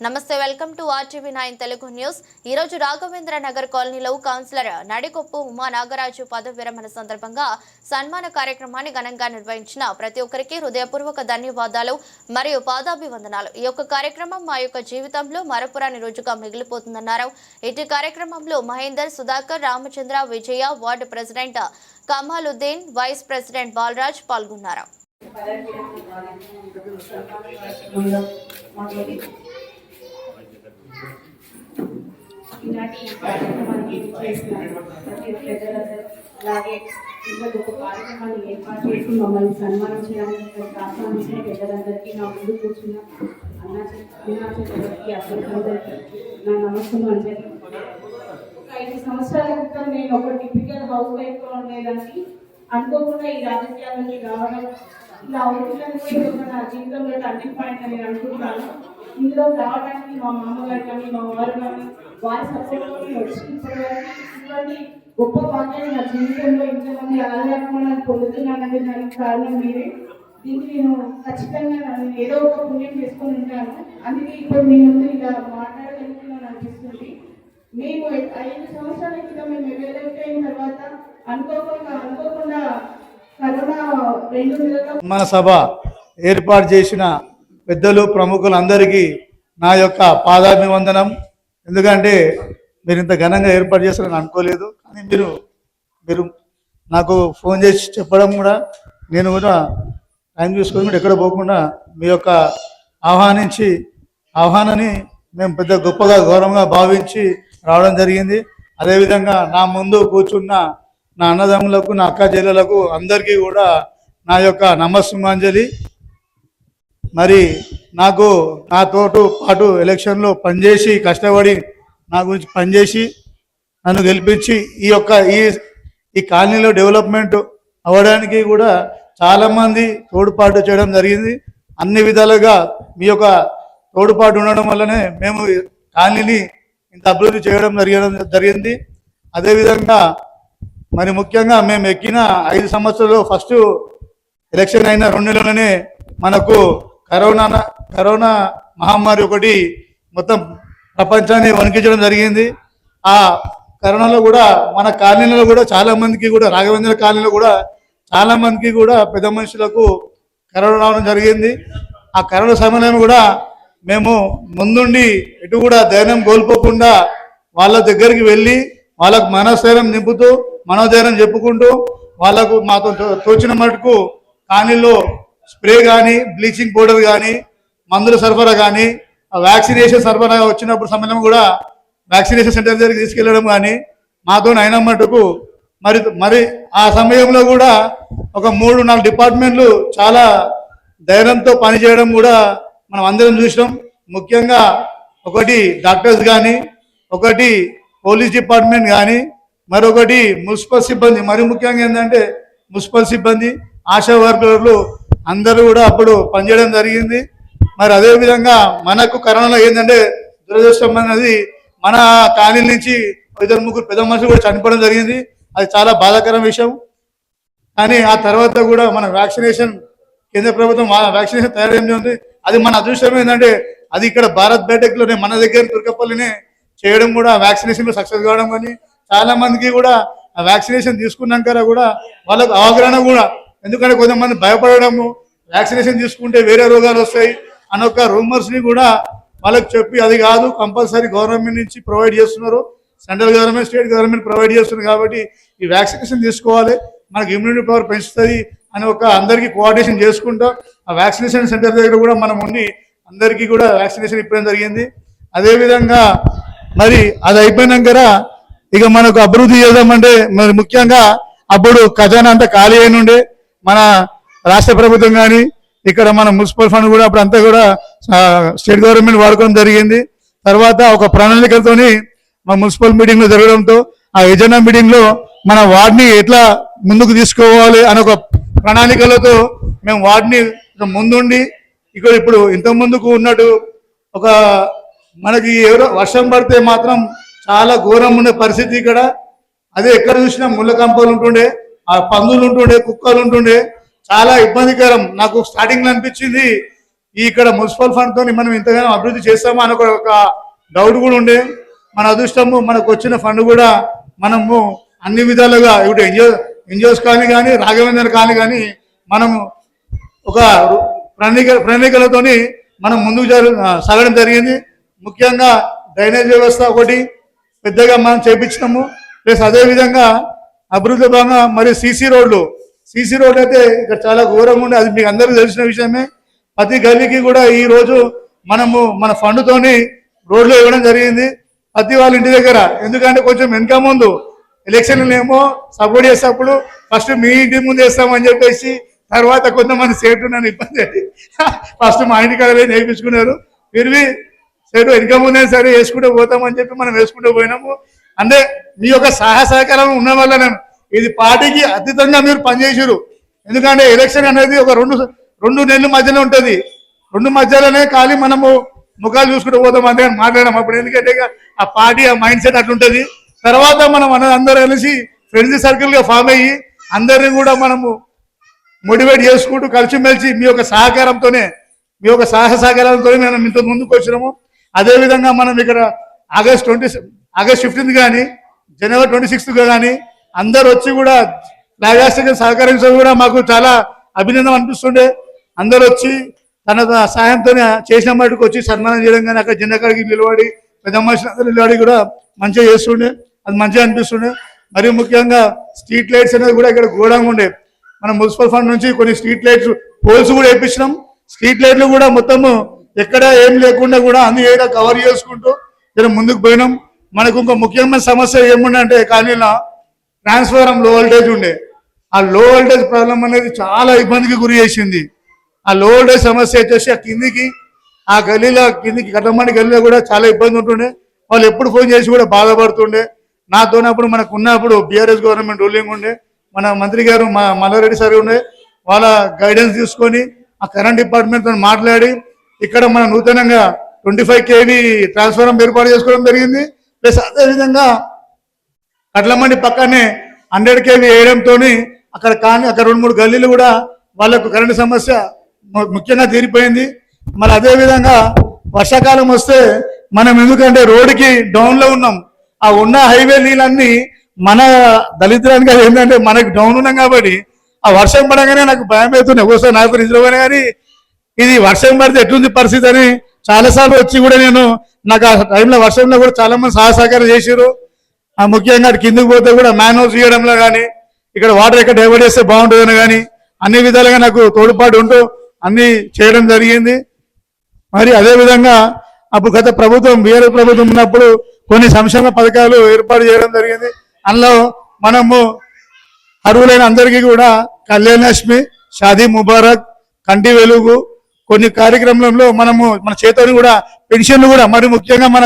నమస్తే welcome to RTV nine Telugu news. ఈ రోజు రాఘవేంద్ర నగర్ కాలనీలో కౌన్సిలర్ నడికొప్పు ఉమా నాగరాజు పదవి విరమణ సందర్భంగా సన్మాన కార్యక్రమాన్ని ఘనంగా నిర్వహించిన ప్రతి ఒక్కరికి హృదయపూర్వక ధన్యవాదాలు మరియు పాదాభివందనాలు. ఈ యొక్క కార్యక్రమం మా యొక్క జీవితంలో మరపురాని రోజుగా మిగిలిపోతుందన్నారు. ఇటు కార్యక్రమంలో Mahender Sudhakar Ramachandra Vijaya ward president Kamaluddin vice president Balraj పాల్గొన్నారు. ఈనాటి ఈ కార్యక్రమానికి చేసిన ప్రతి ప్రజలందరూ అలాగే ఇంత గొప్ప కార్యక్రమాన్ని ఏర్పాటు చేసి మమ్మల్ని సన్మానం చేయడానికి ఆహ్వానించిన పెద్దలందరికీ నా ముందు కూర్చున్న అన్నా అన్నాచెల్లెలకి అక్కడికి నా నమస్కారం అంజలి ఒక ఐదు సంవత్సరాల క్రితం నేను ఒక టిపికల్ హౌస్ వైఫ్గా ఉండేదాన్ని అనుకోకుండా ఈ రాజకీయాల్లోకి రావడం ఇలా అవుతుందని కూడా ఇది ఒక నా జీవితంలో టర్నింగ్ పాయింట్ అని నేను అనుకుంటున్నాను ఇందులో రావడానికి మా మామగారు కానీ మా వారు కానీ వారి సపోర్ట్ వచ్చి ఇప్పటివరకు ఇటువంటి గొప్ప భాగ్యాన్ని నా జీవితంలో ఇంతమంది ఆదరణ పొందుతున్నానంటే దానికి కారణం మీరే. దీనికి నేను ఖచ్చితంగా నన్ను ఏదో ఒక పుణ్యం చేసుకొని ఉంటాను. అందుకే ఇప్పుడు మీ ముందు ఇలా మాట్లాడగలుగుతున్నాను అనిపిస్తుంది. మేము ఐదు సంవత్సరాల క్రితం మేము ఎమ్మెల్యే అయిన తర్వాత అనుకోకుండా అనుకోకుండా కరోనా రెండు నెలల మన సభ ఏర్పాటు చేసిన పెద్దలు ప్రముఖులందరికీ నా యొక్క పాదాభివందనం. ఎందుకంటే మీరు ఇంత ఘనంగా ఏర్పాటు చేస్తారని అనుకోలేదు. కానీ మీరు మీరు నాకు ఫోన్ చేసి చెప్పడం కూడా నేను కూడా టైం చూసుకొని కూడా ఎక్కడ పోకుండా మీ యొక్క ఆహ్వానించి ఆహ్వానాన్ని మేము పెద్ద గొప్పగా గౌరవంగా భావించి రావడం జరిగింది. అదేవిధంగా నా ముందు కూర్చున్న నా అన్నదమ్ములకు నా అక్క చెల్లెలకు అందరికీ కూడా నా యొక్క నమస్సుమాంజలి. మరి నాకు నాతోటు పాటు ఎలక్షన్లో పనిచేసి కష్టపడి నా గురించి పనిచేసి నన్ను గెలిపించి ఈ యొక్క ఈ ఈ కాలనీలో డెవలప్మెంట్ అవ్వడానికి కూడా చాలామంది తోడ్పాటు చేయడం జరిగింది. అన్ని విధాలుగా మీ యొక్క తోడ్పాటు ఉండడం వల్లనే మేము కాలనీని ఇంత అభివృద్ధి చేయడం జరిగడం జరిగింది. అదేవిధంగా మరి ముఖ్యంగా మేము ఎక్కిన ఐదు సంవత్సరాలు ఫస్ట్ ఎలక్షన్ అయిన రెండు నెలలనే మనకు కరోనా కరోనా మహమ్మారి ఒకటి మొత్తం ప్రపంచాన్ని వణికించడం జరిగింది. ఆ కరోనాలో కూడా మన కాలనీలో కూడా చాలా మందికి కూడా రాఘవేంద్ర కాలనీలో కూడా చాలా మందికి కూడా పెద్ద మనుషులకు కరోనా రావడం జరిగింది. ఆ కరోనా సమయంలో కూడా మేము ముందుండి ఎటు కూడా ధైర్యం కోల్పోకుండా వాళ్ళ దగ్గరికి వెళ్ళి వాళ్ళకు మనస్థైర్యం నింపుతూ మనోధైర్యం చెప్పుకుంటూ వాళ్ళకు మాతో తోచిన మటుకు కాలనీలో స్ప్రే కానీ బ్లీచింగ్ పౌడర్ కానీ మందుల సరఫరా కానీ వ్యాక్సినేషన్ సరఫరా వచ్చినప్పుడు సమయంలో కూడా వ్యాక్సినేషన్ సెంటర్ దగ్గరికి తీసుకెళ్ళడం కానీ మాతో అయిన మరి మరి ఆ సమయంలో కూడా ఒక మూడు నాలుగు డిపార్ట్మెంట్లు చాలా ధైర్యంతో పనిచేయడం కూడా మనం అందరం చూసినాం. ముఖ్యంగా ఒకటి డాక్టర్స్ కానీ ఒకటి పోలీస్ డిపార్ట్మెంట్ కానీ మరొకటి మున్సిపల్ సిబ్బంది. మరి ముఖ్యంగా ఏంటంటే మున్సిపల్ సిబ్బంది ఆశా వర్కర్లు అందరూ కూడా అప్పుడు పనిచేయడం జరిగింది. మరి అదే విధంగా మనకు కరోనాలో ఏంటంటే దురదృష్టం అనేది మన కాలనీ నుంచి ఇద్దరు ముగ్గురు పెద్ద మనుషులు కూడా చనిపోవడం జరిగింది. అది చాలా బాధాకరం విషయం. కానీ ఆ తర్వాత కూడా మన వ్యాక్సినేషన్ కేంద్ర ప్రభుత్వం వ్యాక్సినేషన్ తయారు ఉంది అది మన అదృష్టం ఏంటంటే అది ఇక్కడ భారత్ బయోటెక్లోనే మన దగ్గర దుర్గపల్లినే చేయడం కూడా వ్యాక్సినేషన్ సక్సెస్ కావడం కానీ చాలా మందికి కూడా వ్యాక్సినేషన్ తీసుకున్నాక కూడా వాళ్ళకు అవగాహన కూడా ఎందుకంటే కొంతమంది భయపడడము వ్యాక్సినేషన్ తీసుకుంటే వేరే రోగాలు వస్తాయి అన్న ఒక రూమర్స్ని కూడా వాళ్ళకి చెప్పి అది కాదు కంపల్సరీ గవర్నమెంట్ నుంచి ప్రొవైడ్ చేస్తున్నారు. Central government state government provide చేస్తున్నారు కాబట్టి ఈ వ్యాక్సినేషన్ తీసుకోవాలి మనకి ఇమ్యూనిటీ పవర్ పెంచుతుంది అని ఒక అందరికీ కోఆర్డినేషన్ చేసుకుంటూ ఆ వ్యాక్సినేషన్ సెంటర్ దగ్గర కూడా మనం ఉండి అందరికీ కూడా వ్యాక్సినేషన్ ఇప్పడం జరిగింది. అదేవిధంగా మరి అది అయిపోయినాక ఇక మనకు అభివృద్ధి చేద్దామంటే మరి ముఖ్యంగా అప్పుడు ఖజానా అంతా ఖాళీ అయిన ఉండే మన రాష్ట్ర ప్రభుత్వం కానీ ఇక్కడ మన మున్సిపల్ ఫండ్ కూడా అప్పుడు అంతా కూడా స్టేట్ గవర్నమెంట్ వాడుకోవడం జరిగింది. తర్వాత ఒక ప్రణాళికతోని మా మున్సిపల్ మీటింగ్లో జరగడంతో ఆ ఎజెండా మీటింగ్లో మన వార్డ్ని ఎట్లా ముందుకు తీసుకోవాలి అని ఒక ప్రణాళికలతో మేము వార్డ్ని ముందుండి ఇక్కడ ఇప్పుడు ఇంత ముందుకు ఉన్నట్టు ఒక మనకి ఎవరో వర్షం పడితే మాత్రం చాలా ఘోరం ఉండే పరిస్థితి ఇక్కడ. అదే ఎక్కడ చూసినా ముళ్ళ కంపలు ఉంటుండే. ఆ పందులు ఉంటుండే కుక్కలు ఉంటుండే చాలా ఇబ్బందికరం. నాకు స్టార్టింగ్లో అనిపించింది ఈ ఇక్కడ మున్సిపల్ ఫండ్ తోని మనం ఇంతగానో అభివృద్ధి చేస్తామా అని ఒక- డౌట్ కూడా ఉండే. మన అదృష్టము మనకు వచ్చిన ఫండ్ కూడా మనము అన్ని విధాలుగా ఇప్పుడు ఎన్జిఓ ఎన్జిఓస్ కానీ కానీ రాఘవేంద్ర కానీ కానీ మనము ఒక ప్రణిక ప్రణాళిక ప్రణాళికలతోని మనం ముందుకు జరు- సాగడం జరిగింది. ముఖ్యంగా డ్రైనేజ్ వ్యవస్థ ఒకటి పెద్దగా మనం చేపించినాము. ప్లస్ అదే అభివృద్ధి భాగంగా మరి సీసీ రోడ్లు. సీసీ రోడ్ అయితే ఇక్కడ చాలా ఘోరంగా ఉండే అది మీకు అందరికీ తెలిసిన విషయమే. ప్రతి గల్లీకి కూడా ఈ రోజు మనము మన ఫండ్తోని రోడ్లు ఇవ్వడం జరిగింది. ప్రతి వాళ్ళ ఇంటి దగ్గర. ఎందుకంటే కొంచెం వెనక ముందు ఎలక్షన్లు ఏమో సపోర్ట్ చేసేటప్పుడు ఫస్ట్ మీ ఇంటి ముందు వేస్తామని చెప్పేసి తర్వాత కొంతమంది సేటు నన్ను ఇబ్బంది ఫస్ట్ మా ఇంటి కాడ నేర్పించుకున్నారు. విరివి సేటు వెనుక ముందే సరే వేసుకుంటూ పోతామని చెప్పి మనం వేసుకుంటూ పోయినాము. అంటే మీ యొక్క సహాయ సహకారం ఉన్న వల్ల నేను ఇది పార్టీకి అతీతంగా మీరు పనిచేసారు ఎందుకంటే ఎలక్షన్ అనేది ఒక రెండు రెండు నెలల మధ్యలో ఉంటుంది. రెండు మధ్యలోనే ఖాళీ మనము ముఖాలు చూసుకుంటూ పోతాం అని మాట్లాడడం. అప్పుడు ఎందుకంటే ఆ పార్టీ ఆ మైండ్ సెట్ అట్లుంటుంది. తర్వాత మనం అందరూ కలిసి ఫ్రెండ్స్ సర్కిల్గా ఫామ్ అయ్యి అందరిని కూడా మనము మోటివేట్ చేసుకుంటూ కలిసిమెలిసి మీ యొక్క సహకారంతోనే మీ యొక్క సహ సహకారాలతోనే మనం ఇంత ముందుకు వచ్చినాము. అదే విధంగా మనం ఇక్కడ ఆగస్ట్ ట్వంటీ ఆగస్ట్ ఫిఫ్టీన్త్ కానీ జనవరి ట్వంటీ సిక్స్త్ కానీ అందరు వచ్చి కూడా ఫ్లాగాస్టిక్ సహకరించడం కూడా మాకు చాలా అభినందన అనిపిస్తుండే. అందరు వచ్చి తన సహాయంతో చేసిన మటుకు వచ్చి సన్మానం చేయడం కానీ అక్కడ జెండా నిలబడి పెద్ద మనుషులు నిలబడి కూడా మంచిగా చేస్తుండే. అది మంచిగా అనిపిస్తుండే. మరి ముఖ్యంగా స్ట్రీట్ లైట్స్ అనేది కూడా ఇక్కడ గోడంగా ఉండే. మన మున్సిపల్ ఫండ్ నుంచి కొన్ని స్ట్రీట్ లైట్స్ పోల్స్ కూడా వేయించినాం స్ట్రీట్ లైట్లు కూడా మొత్తము ఎక్కడ ఏం లేకుండా కూడా అన్ని ఏడా కవర్ చేసుకుంటూ జర ముందుకు పోయినాం. మనకు ఇంకో ముఖ్యమైన సమస్య ఏముందంటే కానీ ట్రాన్స్ఫారం లో వోల్టేజ్ ఉండే. ఆ లో వోల్టేజ్ ప్రాబ్లం అనేది చాలా ఇబ్బందికి గురి చేసింది. ఆ లో వోల్టేజ్ సమస్య వచ్చేసి ఆ కిందికి ఆ గల్లీలో కిందికి కట్టమండి గల్లీలో కూడా చాలా ఇబ్బంది ఉంటుండే. వాళ్ళు ఎప్పుడు ఫోన్ చేసి కూడా బాధపడుతుండే. నాతోనప్పుడు మనకు ఉన్నప్పుడు బీఆర్ఎస్ గవర్నమెంట్ రూలింగ్ ఉండే. మన మంత్రి గారు మా మల్లారెడ్డి సార్ ఉండే. వాళ్ళ గైడెన్స్ తీసుకొని ఆ కరెంట్ డిపార్ట్మెంట్తో మాట్లాడి ఇక్కడ మనం నూతనంగా ట్వంటీ ఫైవ్ కేవీ ట్రాన్స్ఫారం ఏర్పాటు చేసుకోవడం జరిగింది. ప్లస్ అదేవిధంగా కట్లమండి పక్కనే హండ్రెడ్ కేవీ వేయడంతో అక్కడ కానీ అక్కడ రెండు మూడు గల్లీలు కూడా వాళ్ళకు కరెంటు సమస్య ము- ముఖ్యంగా తీరిపోయింది. మరి అదే విధంగా వర్షాకాలం వస్తే మనం ఎందుకంటే రోడ్డుకి డౌన్లో ఉన్నాం. ఆ ఉన్న హైవే నీళ్ళన్నీ మన దళిద్రానికి అది ఏంటంటే మనకి డౌన్ ఉన్నాం కాబట్టి ఆ వర్షం పడగానే నాకు భయం అవుతుంది ఒకసారి నాకు నిజమైన కానీ ఇది వర్షం పడితే ఎట్లుంది పరిస్థితి అని చాలాసార్లు వచ్చి కూడా నేను నాకు ఆ టైంలో వర్షంలో కూడా చాలా మంది సహాయ సహకారం ఆ ముఖ్యంగా అటు కిందకి పోతే కూడా మ్యాన్హోల్స్ చేయడంలో కానీ ఇక్కడ వాటర్ ఎక్కడ డైవర్ట్ చేస్తే బాగుంటుందని కానీ అన్ని విధాలుగా నాకు తోడ్పాటు ఉంటూ అన్ని చేయడం జరిగింది. మరి అదే విధంగా అప్పుడు గత ప్రభుత్వం వేరే ప్రభుత్వం ఉన్నప్పుడు కొన్ని సంక్షేమ పథకాలు ఏర్పాటు చేయడం జరిగింది. అందులో మనము అర్హులైన అందరికీ కూడా కళ్యాణలక్ష్మి షాదీ ముబారక్ కంటి వెలుగు కొన్ని కార్యక్రమంలో మనము మన చేతని కూడా పెన్షన్లు కూడా మరి ముఖ్యంగా మన